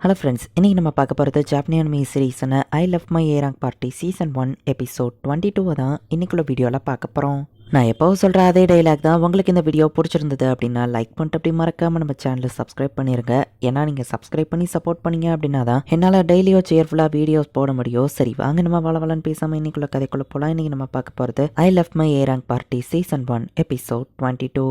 Hello friends இன்றைக்கி நம்ம பார்க்க போகிறது ஜாப்னியன் மீ சீரீஸான I love my errant party season one episode twenty டூவை தான் இன்னைக்குள்ள வீடியோவில் பார்க்க போகிறோம் நான் எப்போவும் சொல்கிற அதே டைலாக் தான் உங்களுக்கு இந்த வீடியோ பிடிச்சிருந்தது அப்படின்னா லைக் பண்ணிட்டு அப்படி மறக்காமல் நம்ம சேனலை சப்ஸ்கிரைப் பண்ணிருங்க. ஏன்னா நீங்கள் சப்ஸ்கிரைப் பண்ணி சப்போர்ட் பண்ணீங்க அப்படின்னா தான் என்னால் டெய்லியோ சேர்ஃபுல்லாக வீடியோஸ் போட முடியும் சரி வாங்க நம்ம வளவலன்னு பேசாமல் இன்னைக்குள்ள கதைக்குள்ள போகலாம் இன்றைக்கி நம்ம பார்க்க போகிறது I love my errant party season one episode twenty two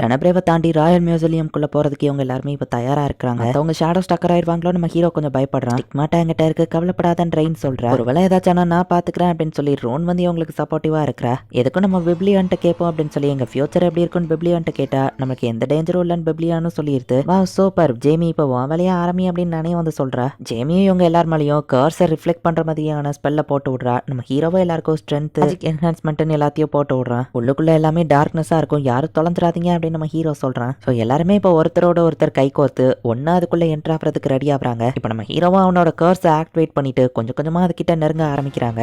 டனபிரேவை தாண்டி ராயல் மியூசியம்குள்ள போறதுக்கு இவங்க எல்லாருமே இப்போ தயாரா இருக்காங்க. அவங்க ஷேடோ ஸ்டக்கர் ஆயிருவாங்களோ நம்ம ஹீரோ கொஞ்சம் பயப்படுறான். ஸ்டிக்மாட்டா என்கிட்ட இருக்கு கவலைப்படாதன்னு ட்ரெயின் சொல்றா. ஒருவேளை ஏதாச்சும் நான் பாத்துக்கிறேன் அப்படின்னு சொல்லி ரோன் வந்து இவங்களுக்கு சப்போர்ட்டிவா இருக்கிறா? எதுக்கும் நம்ம பிப்ளியான்ட்ட கேட்போம் அப்படின்னு சொல்லி எங்க ஃபியூச்சர் எப்படி இருக்குன்னு பிப்ளியான்ட்ட கேட்டா நமக்கு எந்த டேஞ்சரும் இல்லைன்னு பிப்ளியான்னு சொல்லிடுது வா சூப்பர் ஜேமி இப்போ உன் வேலையா ஆரம்பி அப்படின்னு நானே வந்து சொல்றா. ஜேமியும் இவங்க எல்லார் மேலேயும் கர்ஸை ரிஃப்ளெக்ட் பண்ற மாதிரியான ஸ்பெல்ல போட்டு விடுறா. நம்ம ஹீரோவை எல்லாருக்கும் ஸ்ட்ரென்த் என்ஹான்ஸ்மெண்ட்னு எல்லாத்தையும் போட்டு விடுறான் உள்ளுக்குள்ள எல்லாமே டார்க்னஸா இருக்கும். யாரும் தொலைஞ்சிராதீங்க அப்படின்னு நம்ம ஹீரோ சொல்கிறான் ஸோ எல்லாருமே இப்போ ஒருத்தரோட ஒருத்தர் கை கோர்த்து ஒன்றா அதுக்குள்ளே என்ட்ரு ஆகிறதுக்கு ரெடி ஆகுறாங்க. இப்போ நம்ம ஹீரோவா அவனோட கர்ஸை ஆக்டிவேட் பண்ணிட்டு கொஞ்சம் கொஞ்சமாக அதுக்கிட்ட நெருங்க ஆரம்பிக்கிறாங்க.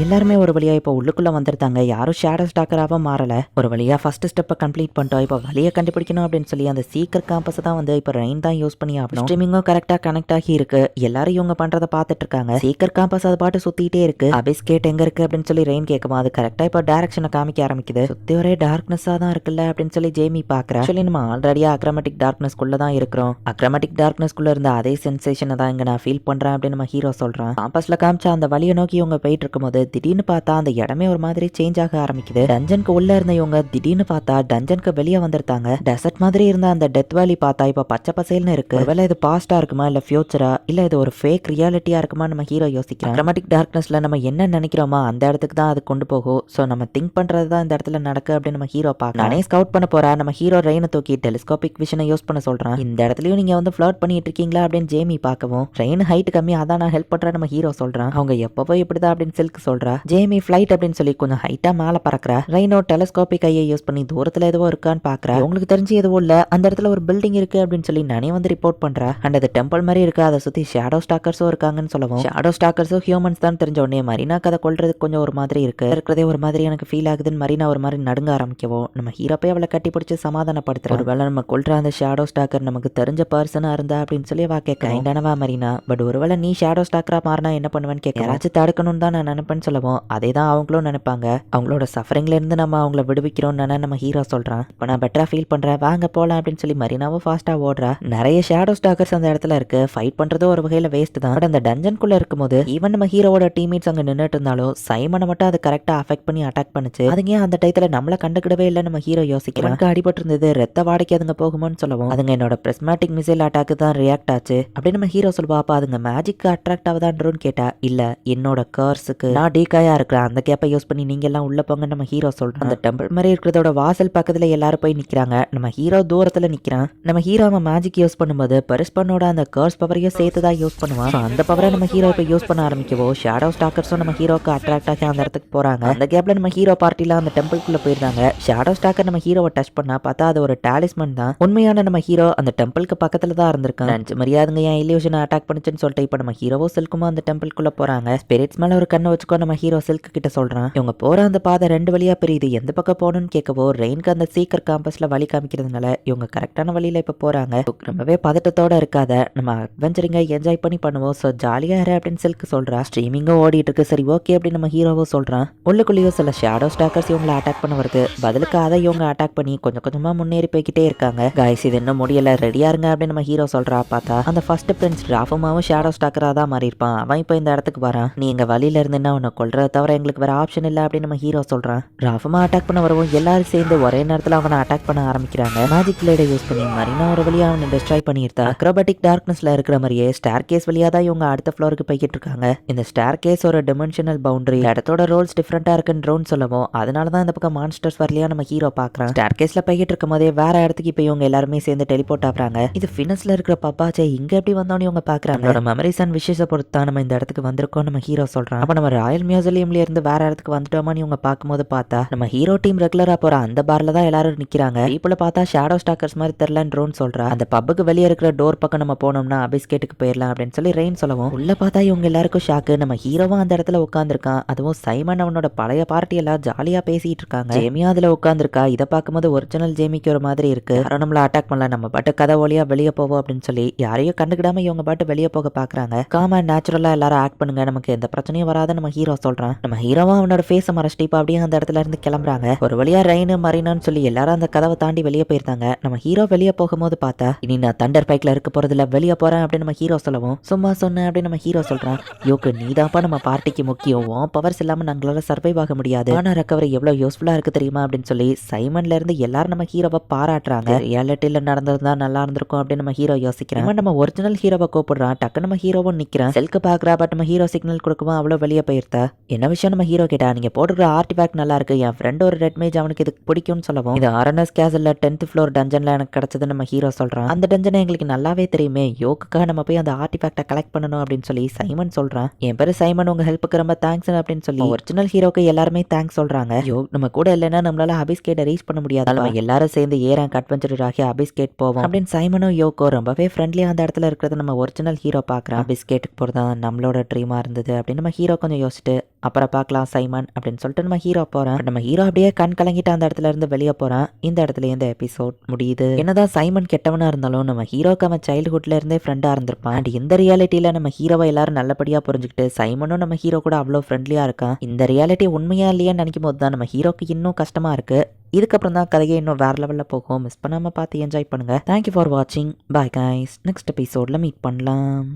எல்லாருமே ஒரு வழியா இப்போ உள்ளுக்குள்ள வந்துருந்தாங்க. யாரும் ஷேடோ ஸ்டாக்கராக மாறல. ஒரு வழியா ஃபர்ஸ்ட் ஸ்டெப்பை கம்ப்ளீட் பண்ணிட்டோம். இப்போ வழியை கண்டுபிடிக்கணும் அப்படின்னு சொல்லி அந்த சீக்கிரம் காம்பஸ் தான் வந்து இப்போ ரெயின் தான் யூஸ் பண்ணி ஆகணும். ஸ்ட்ரீமிங்கும் கரெக்டாக கனெக்ட் ஆகி இருக்கு. எல்லாரும் இவங்க பண்றதை பார்த்துட்டு இருக்காங்க. சீக்கர் காம்பஸ் அது பாட்டு சுத்திட்டே இருக்கு. அபிஸ்கேட் எங்க இருக்கு அப்படின்னு சொல்லி ரெயின் கேட்கும் அது கரெக்டா இப்போ டைரக்ஷனை காமிக்க ஆரம்பிக்குது. சுத்தி ஒரே டார்க்னஸா தான் இருக்குல்ல அப்படின்னு சொல்லி ஜேமி பாக்குறா. சொல்லி நம்ம ஆல்ரெடியா அக்ரமேட்டிக் டார்க்னஸ் குள்ள தான் இருக்கிறோம். அக்ரமேட்டிக் டார்க்னஸ் குள்ள இருந்த அதே சென்சேஷனை தான் இங்க நான் ஃபீல் பண்றேன் அப்படின்னு நம்ம ஹீரோ சொல்றான். காம்பஸ்ல காமிச்சா அந்த வழியை நோக்கி இவங்க போயிட்டு இருக்கும்போது திடீர்னு பார்த்தா அந்த இடமே ஒரு மாதிரி சேஞ்ச் ஆக ஆரம்பிக்குது. டஞ்சனுக்கு உள்ள இருந்த இவங்க திடீர்னு பார்த்தா டஞ்சனுக்கு வெளியே வந்திருந்தாங்க. டெசர்ட் மாதிரி இருந்த அந்த டெத் வேலி பார்த்தா இப்ப பச்சை பசேல்னு இருக்கு. ஒருவேளை இது பாஸ்டா இருக்குமா இல்ல ஃபியூச்சரா இல்ல இது ஒரு ஃபேக் ரியாலிட்டியா இருக்குமா நம்ம ஹீரோ யோசிக்கிறோம் ட்ரமாட்டிக் டார்க்னஸ்ல நம்ம என்ன நினைக்கிறோமோ அந்த இடத்துக்கு தான் அது கொண்டு போகும். ஸோ நம்ம திங்க் பண்றது தான் இந்த இடத்துல நடக்கு அப்படின்னு நம்ம ஹீரோ பார்க்க நானே ஸ்கவுட் பண்ண போறேன் நம்ம ஹீரோ ரெயினை தூக்கி டெலிஸ்கோபிக் விஷனை யூஸ் பண்ண சொல்றான். இந்த இடத்துலயும் நீங்க வந்து ஃபிளர்ட் பண்ணிட்டு இருக்கீங்களா அப்படின்னு ஜேமி பார்க்கவும் ரெயின் ஹைட் கம்மி அதான் நான் ஹெல்ப் பண்றேன் நம்ம ஹீரோ சொல்றான். அவங்க எப்பவோ இப்படிதான் அப்படின்னு சில்க் சொல்றா? ஜேமி ஃபிளைட் அப்படின்னு சொல்லி கொஞ்சம் ஹைட்டா மேல பறக்குறா. ரெயினோ டெலஸ்கோபிக் ஐயை யூஸ் பண்ணி தூரத்துல எதுவோ இருக்கான்னு பாக்குறா. உங்களுக்கு தெரிஞ்சு எதுவும் இல்ல அந்த இடத்துல ஒரு பில்டிங் இருக்கு அப்படின்னு சொல்லி நானே வந்து ரிப்போர்ட் பண்றா. அண்ட் அது டெம்பிள் மாதிரி இருக்கு அதை சுத்தி ஷேடோ ஸ்டாக்கர்ஸும் இருக்காங்கன்னு சொல்லவும். ஷேடோ ஸ்டாக்கர்ஸும் ஹியூமன்ஸ் தான் தெரிஞ்ச உடனே மரினா கதை கொள்றதுக்கு கொஞ்சம் ஒரு மாதிரி இருக்கு. இருக்கிறதே ஒரு மாதிரி எனக்கு ஃபீல் ஆகுதுன்னு மரினா ஒரு மாதிரி நடுங்க ஆரம்பிக்கவும். நம்ம ஹீரோ போய் அவளை கட்டி பிடிச்சி சமாதானப்படுத்துறோம் ஒருவேளை நம்ம கொள்ற அந்த ஷேடோ ஸ்டாக்கர் நமக்கு தெரிஞ்ச பர்சனா இருந்தா அப்படின்னு சொல்லி வா கேட்க கைண்டானவா மரினா பட் ஒருவேளை நீ ஷேடோ ஸ்டாக்கரா மாறினா என்ன பண்ணுவேன்னு கேட்க யாராச்சும் தடுக்கணும்னு தான் நான் நினைப்பேன்னு சொல்லவும் அதே தான் அவங்களும் நினைப்பாங்க. அவங்களோட சஃபரிங்ல இருந்து நம்ம அவங்கள விடுவிக்கிறோம்னு நம்ம ஹீரோ சொல்றான். இப்போ நான் பெட்டரா ஃபீல் பண்றேன் வாங்க போலாம் அப்படின்னு சொல்லி மரினாவும் ஃபாஸ்ட்டாக ஓடுறா. நிறைய ஷேடோ ஸ்டாக்கர்ஸ் அந்த இடத்துல இருக்கு. ஃபைட் பண்றது ஒரு வகையில் வேஸ்ட் தான். பட் அந்த டஞ்சனுக்குள்ள இருக்கும்போது ஈவன் நம்ம ஹீரோவோட டீம்மேட்ஸ் அங்கே நின்றுட்டு இருந்தாலும் சைமனை மட்டும் அது கரெக்டாக அஃபெக்ட் பண்ணி அட்டாக் பண்ணுச்சு. அதுங்க அந்த டயத்தில் நம்மள கண்டுக்கிடவே இல்லை நம்ம ஹீரோ யோசிக்கிறோம் அடிபட்டு இருந்தது ரத்த வாடகை அதுங்க போகுமோன்னு சொல்லுவோம் அதுங்க என்னோட பிரிஸ்மேட்டிக் மிசைல் அட்டாக்கு தான் ரியாக்ட் ஆச்சு. அப்படின்னு நம்ம ஹீரோ சொல்லுவா அப்போ அதுங்க மேஜிக் அட்ராக்ட் ஆகுதான்றோன்னு கேட்டா இல்லை என்னோட கர்ஸுக்கு நான் டீக்காயா இருக்கிற அந்த கேப்பை யூஸ் பண்ணி நீங்க எல்லாம் உள்ளே போங்க நம்ம ஹீரோ சொல்றோம் அந்த டெம்பிள் மாதிரி இருக்கிறதோட வாசல் பக்கத்தில் எல்லாரும் போய் நிக்கிறாங்க. நம்ம ஹீரோ தூரத்தில் நிக்கிறான். நம்ம ஹீரோ அவன் மேஜிக் யூஸ் பண்ணும்போது பெருஸ்பனோட அந்த கர்ஸ் பவரையும் சேர்த்து தான் யூஸ் பண்ணுவான். அந்த பவரை நம்ம ஹீரோ இப்போ யூஸ் பண்ண ஆரம்பிக்கவோ ஷேடோ ஸ்டாக்கர்ஸும் நம்ம ஹீரோக்கு அட்ராக்ட் ஆகி அந்த இடத்துக்கு போகிறாங்க அந்த கேப்பில் நம்ம ஹீரோ பார்ட்டிலாம் அந்த டெம்பிள்குள்ளே போயிருந்தாங்க ஷேடோ ஸ்டாக்கர் நம்ம ஹீரோவை டச் பண்ணால் பார்த்தா அது ஒரு டேலிஸ்மன் தான். உண்மையான நம்ம ஹீரோ அந்த டெம்பிளுக்கு பக்கத்துல தான் இருந்திருக்கான். நினச்சி மரியாதைங்க என் இலியூஷனை அட்டாக் பண்ணுச்சுன்னு சொல்லிட்டு இப்போ நம்ம ஹீரோவோ செல்குமா அந்த டெம்பிள்குள்ளே போறாங்க. ஸ்பிரிட்ஸ் மேலே ஒரு கண்ணை வச்சுக்கோ நம்ம ஹீரோ சில்க் கிட்ட சொல்றான். இவங்க போற அந்த பாதை ரெண்டு வழியா பிரியுது. எந்த பக்கம் போகணும்னு கேட்கவோ ரெயின்க்கு அந்த சீக்கர் காம்பஸ்ல வழி காமிக்கிறதுனால இவங்க கரெக்டான வழியில இப்ப போறாங்க. ரொம்பவே பதட்டத்தோட இருக்காத. நம்ம அட்வென்ச்சரிங்க என்ஜாய் பண்ணி பண்ணுவோம். ஸோ ஜாலியா இரு அப்படின்னு சில்க் சொல்றா. ஸ்ட்ரீமிங்கும் ஓடிட்டு இருக்கு. சரி ஓகே அப்படின்னு நம்ம ஹீரோவோ சொல்றான். உள்ளுக்குள்ளேயோ சில ஷேடோ ஸ்டாக்கர்ஸ் இவங்களை அட்டாக் பண்ண வருது. பதிலுக்கு அதை இவங்க அட்டாக் பண்ணி கொஞ்சம் கொஞ்சமா முன்னேறி போய்கிட்டே இருக்காங்க. காய்ஸ் இது இன்னும் முடியல. ரெடியா இருங்க அப்படின்னு நம்ம ஹீரோ சொல்றா. பார்த்தா அந்த ஃபர்ஸ்ட் பிரின்ஸ் ராஃபுமாவும் ஷேடோ ஸ்டாக்கரா தான் மாறி இருப்பான் அவன் இப்போ இந்த இடத்துக்கு வரான். நீ எங்க வழியில இருந்துன்னா உன்னை கொள்றத தவிர எங்களுக்கு வேற ஆப்ஷன் இல்லை அப்படின்னு நம்ம ஹீரோ சொல்றான். ராஃபமா அட்டாக் பண்ண வரவும் எல்லாரும் சேர்ந்து ஒரே நேரத்தில் அவனை அட்டாக் பண்ண ஆரம்பிக்கிறாங்க. மேஜிக் பிளேடை யூஸ் பண்ணி மரினா ஒரு வழியா அவனை டிஸ்ட்ராய் பண்ணியிருந்தா. அக்ரோபாட்டிக் டார்க்னஸ்ல இருக்கிற மாதிரியே ஸ்டார் கேஸ் வழியா தான் இவங்க அடுத்த ஃப்ளோருக்கு போய்கிட்டு இருக்காங்க. இந்த ஸ்டார் கேஸ் ஒரு டிமென்ஷனல் பவுண்டரி இடத்தோட ரோல்ஸ் டிஃப்ரெண்டா இருக்குன்னு ட்ரோன் சொல்லவும் அதனால தான் இந்த பக்கம் மான்ஸ்டர்ஸ் வரலையா நம்ம ஹீரோ பாக்குறான். ஸ்டார் கேஸ்ல போய்கிட்டு இருக்கும் போதே வேற இடத்துக்கு இப்போ இவங்க எல்லாருமே சேர்ந்து டெலிபோர்ட் ஆகுறாங்க. இது ஃபினஸ்ல இருக்கிற பப்பாச்சே இங்க எப்படி வந்தோன்னு இவங்க பாக்குறாங்க. மெமரிஸ் அண்ட் விஷயஸை பொறுத்து தான் நம்ம இந்த இடத்துக்கு வந்திருக்கோம் நம்ம ஹீரோ சொல்றான். அப்ப நம்ம ராயல் ராயல் மியூசியம்ல இருந்து வேற இடத்துக்கு வந்துட்டோமான்னு இவங்க பார்க்கும்போது பார்த்தா நம்ம ஹீரோ டீம் ரெகுலராக போற அந்த பார்ல தான் எல்லாரும் நிக்கிறாங்க. இப்பல பார்த்தா ஷேடோ ஸ்டாக்கர்ஸ் மாதிரி தெரிலன்றோன்னு சொல்கிறா அந்த பப்புக்கு வெளியே இருக்கிற டோர் பக்கம் நம்ம போனோம்னா அபிஸ்கேட்டுக்கு போயிடலாம் அப்படின்னு சொல்லி ரெயின் சொல்லவும் உள்ள பார்த்தா இவங்க எல்லாருக்கும் ஷாக்கு நம்ம ஹீரோவும் அந்த இடத்துல உட்காந்துருக்கான் அதுவும் சைமன் அவனோட பழைய பார்ட்டி எல்லாம் ஜாலியா பேசிட்டு இருக்காங்க. ஜேமியா அதுல உட்காந்துருக்கா இதை பார்க்கும்போது ஒரிஜினல் ஜேமிக்கு ஒரு மாதிரி இருக்கு. யாரும் நம்மள அட்டாக் பண்ணலாம் நம்ம பாட்டு கதை வழியா வெளியே போவோம் அப்படின்னு சொல்லி யாரையும் கண்டுக்கிடாம இவங்க பாட்டு வெளியே போக பாக்குறாங்க காமன் நேச்சுரலாக எல்லாரும் ஆக்ட் பண்ணுங்க. நமக்கு எந்த பிரச்சனையும் வராத நம்ம ஹீரோ சொல்றான். நம்ம ஹீரோவா அவனோட ஃபேஸை மறைச்சிட்டு இப்போ அப்படியே அந்த இடத்துல இருந்து கிளம்புறாங்க. ஒரு வழியா ரெயின் மரினான்னு சொல்லி எல்லாரும் அந்த கதவை தாண்டி வெளியே போயிருந்தாங்க. நம்ம ஹீரோ வெளியே போகும்போது பார்த்தா இனி நான் தண்டர் பைக்ல இருக்க போறதுல வெளியே போறேன் அப்படின்னு நம்ம ஹீரோ சொல்லவும் சும்மா சொன்னேன் அப்படின்னு நம்ம ஹீரோ சொல்றான். யோக்கு நீதான்ப்பா நம்ம பார்ட்டிக்கு முக்கியம். பவர்ஸ் இல்லாம நாங்களால சர்வைவ் ஆக முடியாது. ஆனா ரெக்கவரி எவ்வளவு யூஸ்ஃபுல்லா இருக்கு தெரியுமா? அப்படின்னு சொல்லி சைமன்ல இருந்து எல்லாரும் நம்ம ஹீரோவை பாராட்டுறாங்க. ரியாலிட்டியில நடந்திருந்தா நல்லா இருந்திருக்கும் அப்படின்னு நம்ம ஹீரோ யோசிக்கிறேன். நம்ம ஒரிஜினல் ஹீரோவை கூப்பிடுறான். டக்கு நம்ம ஹீரோவும் நிக்கிறான். செல்க்கு பாக்குறா பட் நம்ம ஹீரோ சிக்னல் கொடுக்கவும் அவ்வளவு வெளியே போயிருத்தா என்ன விஷயம் நம்ம ஹீரோ கேட்டா? நீங்க போட்டுக்கிற ஆர்டிஃபேக்ட் நல்லா இருக்கு என் ஃப்ரெண்ட் ஒரு ரெட் மேஜ் அவனுக்கு இது பிடிக்கும்னு சொல்லவும். இது ஆர்என்எஸ் கேசல்ல டென்த் ஃப்ளோர் டஞ்சன்ல எனக்கு கிடைச்சது நம்ம ஹீரோ சொல்றான். அந்த டஞ்சனை எங்களுக்கு நல்லாவே தெரியுமே. யோக்குக்காக நம்ம போய் அந்த ஆர்டிஃபேக்டை கலெக்ட் பண்ணணும் அப்படின்னு சொல்லி சைமன் சொல்றான். என் பேரு சைமன் உங்க ஹெல்ப்புக்கு ரொம்ப தேங்க்ஸ் அப்படின்னு சொல்லி ஒரிஜினல் ஹீரோக்கு எல்லாருமே தேங்க்ஸ் சொல்றாங்க. யோ நம்ம கூட இல்லைன்னா நம்மளால அபிஸ்கேட்டை ரீச் பண்ண முடியாது. நம்ம எல்லாரும் சேர்ந்து ஏறான் அட்வென்ச்சர் ஆகி அபிஸ்கேட் போவோம். அப்படின்னு சைமனும் யோகோ ரொம்பவே ஃப்ரெண்ட்லியா அந்த இடத்துல இருக்கிறத நம்ம ஒரிஜினல் ஹீரோ பார்க்குறான் அபிஸ்கேட்டுக்கு போகிறதா நம்மளோட ட்ரீமா இருந்தது அப்படின்னு நம்ம ஹீரோ கொஞ்சம் யோசிச்சுட்டு அப்புறம் பார்க்கலாம் சைமன் அப்படின்னு சொல்லிட்டு நம்ம ஹீரோ போகிறேன் நம்ம ஹீரோ அப்படியே கண் கலங்கிட்டு அந்த இடத்துல இருந்து வெளியே போகிறான் இந்த இடத்துல இந்த எபிசோட் முடியுது. என்னதான் சைமன் கெட்டவனா இருந்தாலும் நம்ம ஹீரோக்கு அவன் சைல்ட்ஹுட்ல இருந்தே ஃப்ரெண்டாக இருந்திருப்பான். அண்ட் இந்த ரியாலிட்டியில் நம்ம ஹீரோவை எல்லாரும் நல்லபடியாக புரிஞ்சுக்கிட்டு சைமனும் நம்ம ஹீரோ கூட அவ்வளோ ஃப்ரெண்ட்லியாக இருக்கான். இந்த ரியாலிட்டி உண்மையா இல்லையான்னு நினைக்கும் போது தான் நம்ம ஹீரோக்கு இன்னும் கஷ்டமாக இருக்குது இதுக்கப்புறம் தான் கதையை இன்னும் வேற லெவலில் போகும். மிஸ் பண்ணாமல் பார்த்து என்ஜாய் பண்ணுங்கள் தேங்க்யூ ஃபார் வாட்சிங் பாய் கைஸ் நெக்ஸ்ட் எபிசோடில் மீட் பண்ணலாம்.